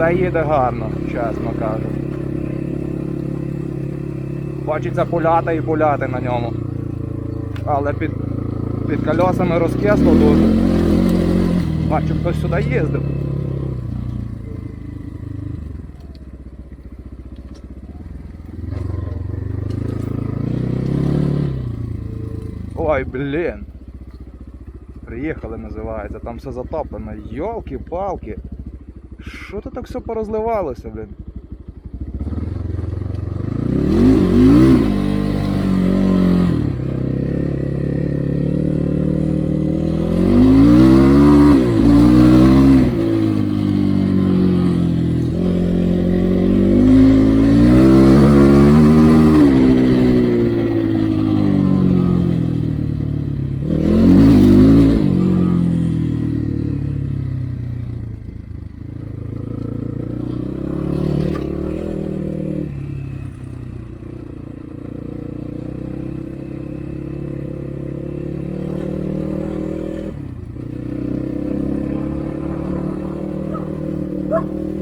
Це їде гарно, чесно кажу. Хочеться пуляти і пуляти на ньому. Але під, під колесами розкисло дуже. Бачу, хтось сюди їздив. Ой, блін. Приїхали, називається, там все затоплено. Йолки-палки. Що то так все порозливалося, блін?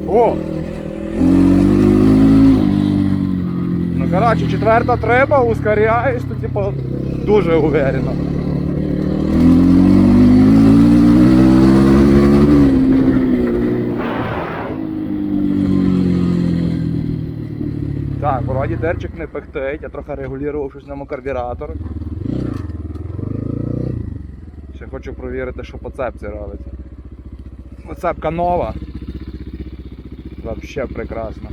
О! Ну, коротше, четверта треба, ускоряюсь, то типу дуже уверенно. Так, вроді дерчик не пихтить, я трохи регулював щось ньому карбюратор. Ще хочу провірити, що по цепці робиться. Цепка нова. Вообще прекрасно.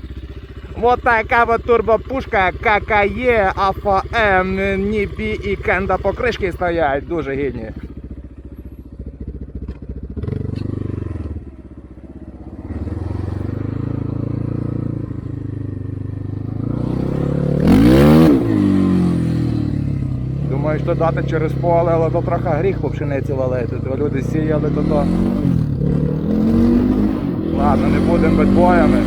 Вот така вот турбопушка, ККЕ, Афа М, Ніпі і Кенда покришки стоять, дуже гідні. Думаю, що дати через поле, але то трохи гріх по пшениці валити. То люди сіяли, то то. Ладно, не будемо бедбоями.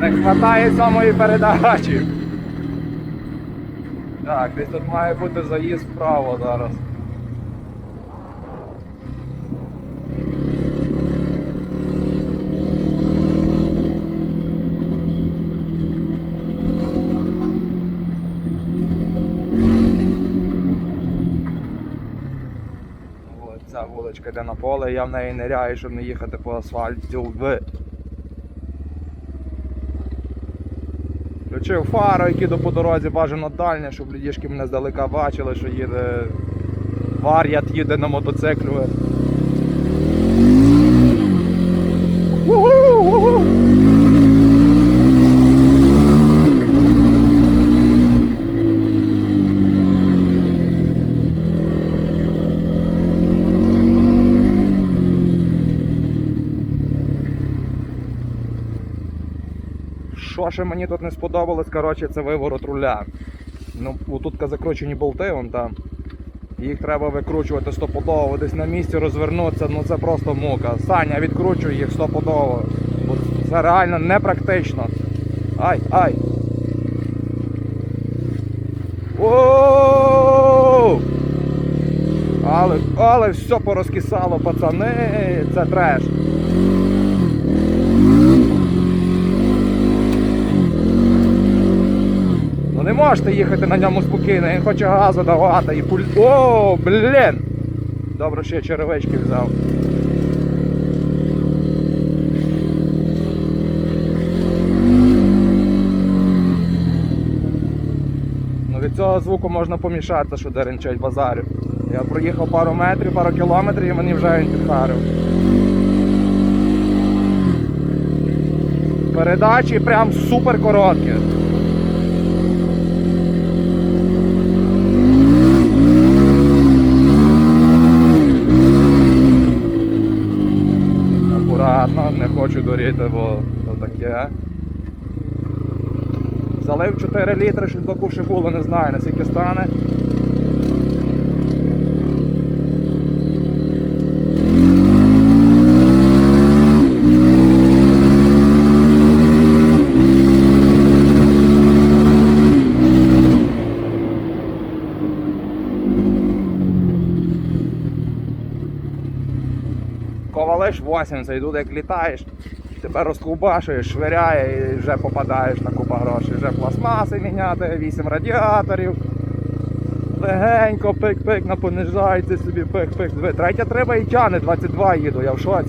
Не хватає самої передачі. Так, десь тут має бути заїзд вправо зараз. Ця вуличка йде на поле, я в неї ниряю, щоб не їхати по асфальту. Включив фару, які до по дорозі бажано дальня, щоб людішки мене здалека бачили, що їде вар'ят їде на мотоциклі. Що мені тут не сподобалось, коротше, це виворот руля. Ну, тут закручені болти, вон там. Їх треба викручувати стопудово, десь на місці розвернутися, ну це просто мука. Саня, відкручуй їх стопудово. Це реально непрактично. Ай, ай. Ооо! Але, але все порозкисало, пацани, це треш. Не можете їхати на ньому спокійно, він хоче газу давати і пуль. О, блін! Добре, що я черевички взяв. Ну від цього звуку можна помішатися, що деренчать базарю. Я проїхав пару метрів, пару кілометрів і мені вже він підхарив. Передачі прям супер короткі. горіти, бо то таке. Залив 4 літри, шульбаку ще було, не знаю, наскільки стане. Ковалиш 80, йду, як літаєш тебе розкубашуєш, швиряє і вже попадаєш на купа грошей. Вже пластмаси міняти, 8 радіаторів. Легенько, пик-пик, на собі, пик-пик. Третя треба і тяне, 22 їду, я в шоці.